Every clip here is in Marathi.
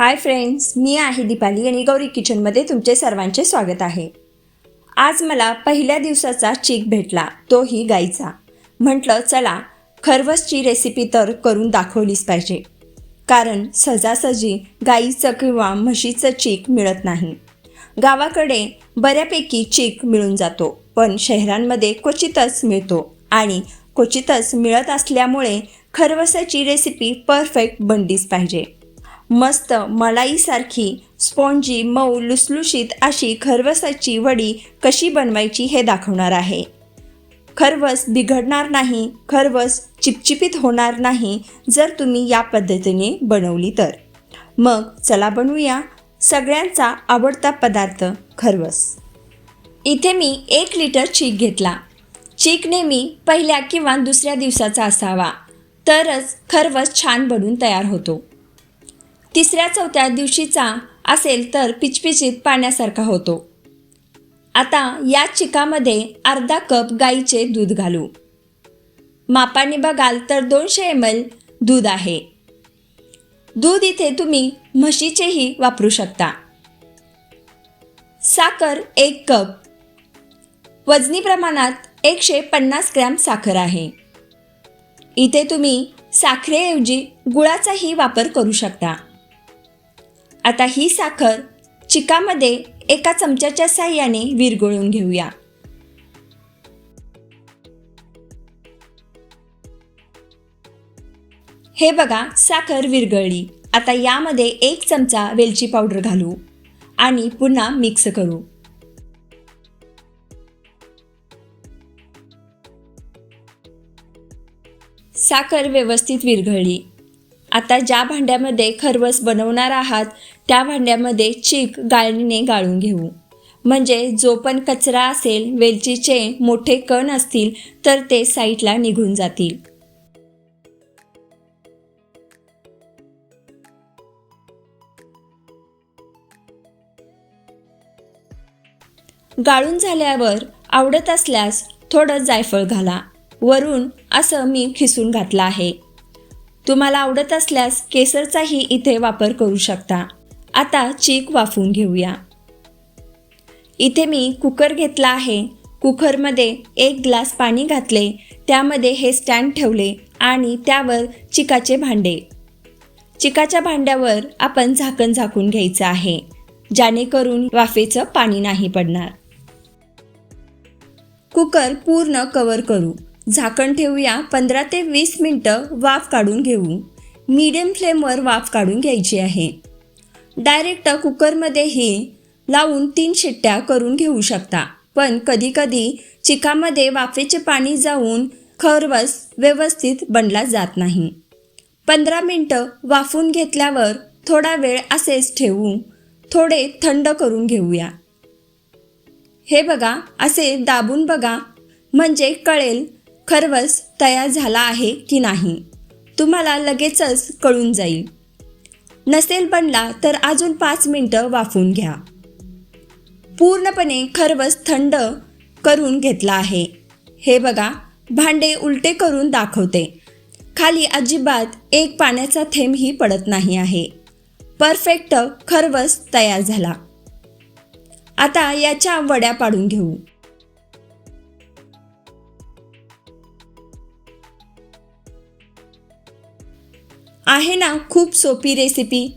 हाय फ्रेंड्स मी आहे दीपाली आणि गौरी किचनमध्ये तुमचे सर्वांचे स्वागत आहे. आज मला पहिल्या दिवसाचा चीक भेटला तोही गाईचा. म्हटलं चला खरवसची रेसिपी तर करून दाखवलीच पाहिजे. कारण सहजासहजी गाईचं किंवा म्हशीचं चीक मिळत नाही. गावाकडे बऱ्यापैकी चीक मिळून जातो पण शहरांमध्ये क्वचितच मिळतो आणि क्वचितच मिळत असल्यामुळे खरवसाची रेसिपी परफेक्ट बनलीच पाहिजे. मस्त मलाईसारखी स्पॉन्जी मऊ लुसलुशीत अशी खरवसाची वडी कशी बनवायची हे दाखवणार आहे. खरवस बिघडणार नाही खरवस चिपचिपीत होणार नाही जर तुम्ही या पद्धतीने बनवली तर. मग चला बनवूया सगळ्यांचा आवडता पदार्थ खरवस. इथे मी एक लिटर चीक घेतला. चीक नेहमी पहिल्या किंवा दुसऱ्या दिवसाचा असावा. तरच खरवस छान बनून तयार होतो. तिसऱ्या चौथ्या दिवशीचा असेल तर पिचपिचीत पाण्यासारखा होतो. आता या चिकामध्ये अर्धा कप गाईचे दूध घालू. मापाने बघाल तर दोनशे एम एल दूध आहे. दूध इथे तुम्ही म्हशीचेही वापरू शकता. साखर एक कप. वजनी प्रमाणात एकशे पन्नास ग्रॅम साखर आहे. इथे तुम्ही साखरेऐवजी गुळाचाही वापर करू शकता. आता ही साखर चिकामध्ये एका चमच्याच्या साह्याने विरघळून घेऊया. हे बघा साखर विरघळली. आता यामध्ये एक चमचा वेलची पावडर घालू आणि पुन्हा मिक्स करू. साखर व्यवस्थित विरघळली. आता ज्या भांड्यामध्ये खरवस बनवणार आहात त्या भांड्यामध्ये चीक गाळणीने गाळून घेऊ. म्हणजे जो पण कचरा असेल वेलचीचे मोठे कण असतील तर ते साईटला निघून जातील. गाळून झाल्यावर आवडत असल्यास थोडं जायफळ घाला. वरून असं मी खिसून घातलं आहे. तुम्हाला आवडत असल्यास केसरचाही इथे वापर करू शकता. आता चीक वाफवून घेऊया. इथे मी कुकर घेतला आहे. कुकरमध्ये एक ग्लास पाणी घातले. त्यामध्ये हे स्टँड ठेवले आणि त्यावर चिकाचे भांडे. चिकाच्या भांड्यावर आपण झाकण झाकून घ्यायचं आहे. जेणेकरून वाफेचं पाणी नाही पडणार. कुकर पूर्ण कवर करू. झाकण ठेवूया पंधरा ते वीस मिनटं वाफ काढून घेऊ. मीडियम फ्लेमवर वाफ काढून घ्यायची आहे. डायरेक्ट कुकरमध्येही लावून तीन शिट्ट्या करून घेऊ शकता. पण कधीकधी चिकामध्ये वाफेचे पाणी जाऊन खरवस व्यवस्थित बनला जात नाही. पंधरा मिनटं वाफून घेतल्यावर थोडा वेळ असेच ठेवू थोडे थंड करून घेऊया. हे बघा असे दाबून बघा म्हणजे कळेल खरवस तयार झाला आहे की नाही. तुम्हाला लगेचच कळून जाईल. नसेल बनला तर अजून पाच मिनटं वाफून घ्या. पूर्णपणे खरवस थंड करून घेतला आहे. हे बघा भांडे उलटे करून दाखवते. खाली अजिबात एक पाण्याचा थेंबही पडत नाही आहे. परफेक्ट खरवस तयार झाला. आता याच्या वड्या पाडून घेऊ. आहे ना खूप सोपी रेसिपी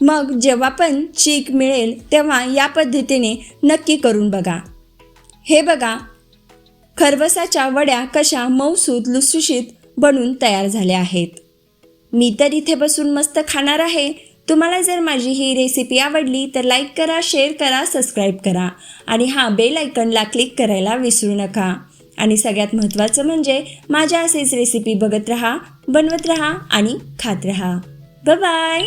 मग जेव्हा पण चीक मिळेल तेव्हा या पद्धतीने नक्की करून बघा. हे बघा खरवसाच्या वड्या कशा मऊसूद लुसुशीत बनून तयार झाल्या आहेत. मी तर इथे बसून मस्त खाणार आहे. तुम्हाला जर माझी ही रेसिपी आवडली तर लाईक करा शेअर करा सबस्क्राईब करा. आणि हां बेल आयकनला क्लिक करायला विसरू नका. आणि सगळ्यात महत्त्वाचं म्हणजे माझ्या असेच रेसिपी बघत रहा बनवत रहा आणि खात राहा. बाय